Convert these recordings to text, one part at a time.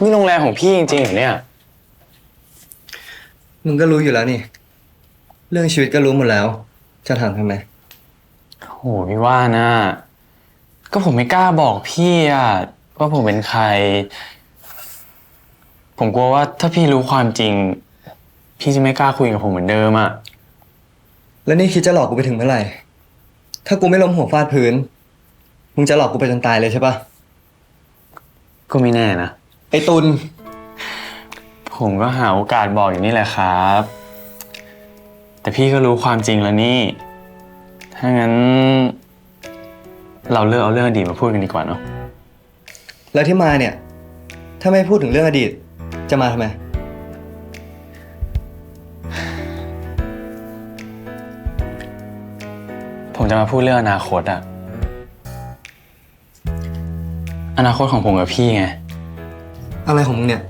นี่โรงแรมของพี่จริงๆเหรอเนี่ย มึงก็รู้อยู่แล้วนี่ เรื่องชีวิตก็รู้หมดแล้ว จะถามทำไมโหพี่ว่านะก็ผมไม่กล้าบอกพี่อะว่าผมเป็นใคร ผมกลัวว่าถ้าพี่รู้ความจริง พี่จะไม่กล้าคุยกับผมเหมือนเดิมอะแล้วนี่คิดจะหลอกกูไปถึงเมื่อไหร่ ถ้ากูไม่ล้มหัวฟาดพื้น มึงจะหลอกกูไปจนตายเลยใช่ปะ ก็ไม่แน่นะ ไอ้ตุลผมก็หาโอกาสบอกอยู่นี่แหละครับ แต่พี่ก็รู้ความจริงแล้วนี่ ถ้างั้น เราเลิกเอาเรื่องอดีตมาพูดกันดีกว่าเนาะ แล้วที่มาเนี่ย ถ้าไม่พูดถึงเรื่องอดีต จะมาทำไม ผมจะมาพูดเรื่องอนาคตอะ อนาคตของผมกับพี่ไง อะไรของมึงเนี่ย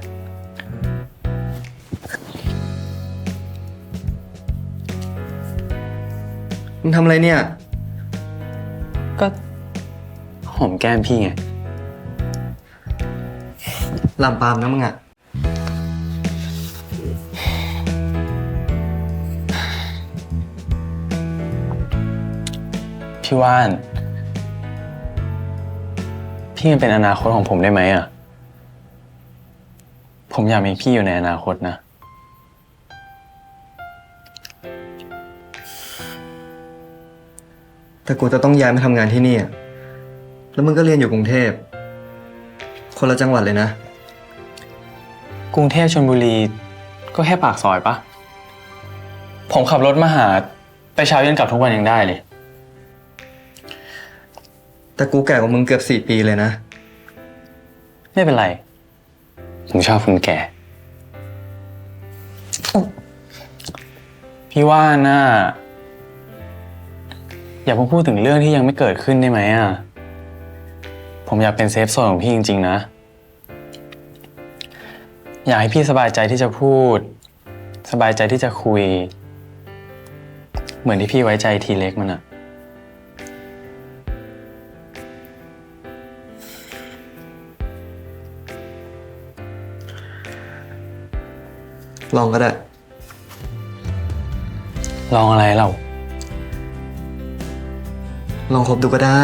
มึงทำอะไรเนี่ย ก็หอมแก้มพี่ไงลำปามนะมึงอะพี่ว่าน พี่ยังเป็นอนาคตของผมได้ไหมอะผมอยากมีพี่อยู่ในอนาคตนะ แต่กูจะต้องย้ายมาทำงานที่นี่อะแล้วมึงก็เรียนอยู่กรุงเทพ คนละจังหวัดเลยนะ กรุงเทพชลบุรีก็แค่ปากซอยปะผมขับรถมาหา ไปเช้าเย็นกลับทุกวันยังได้เลย แต่กูแก่กว่ามึงเกือบสี่ปีเลยนะ ไม่เป็นไร ผมชอบคนแก่ พี่ว่าน่าอย่าเพิ่งพูดถึงเรื่องที่ยังไม่เกิดขึ้นได้ไหมอะ ผมอยากเป็นเซฟโซนของพี่จริง ๆ นะ อยากให้พี่สบายใจที่จะพูด สบายใจที่จะคุย เหมือนที่พี่ไว้ใจทีเล็กมันอะ ลองก็ได้ ลองอะไรเรา ลองคบดูก็ได้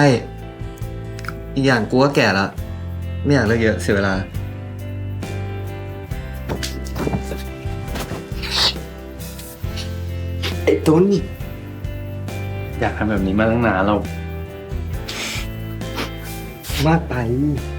อีกอย่างกูก็แก่แล้วไม่อยากเลิกเยอะเสียเวลา ไอ้ตุนอยากทำแบบนี้มาตั้งนานเรา มากไปไ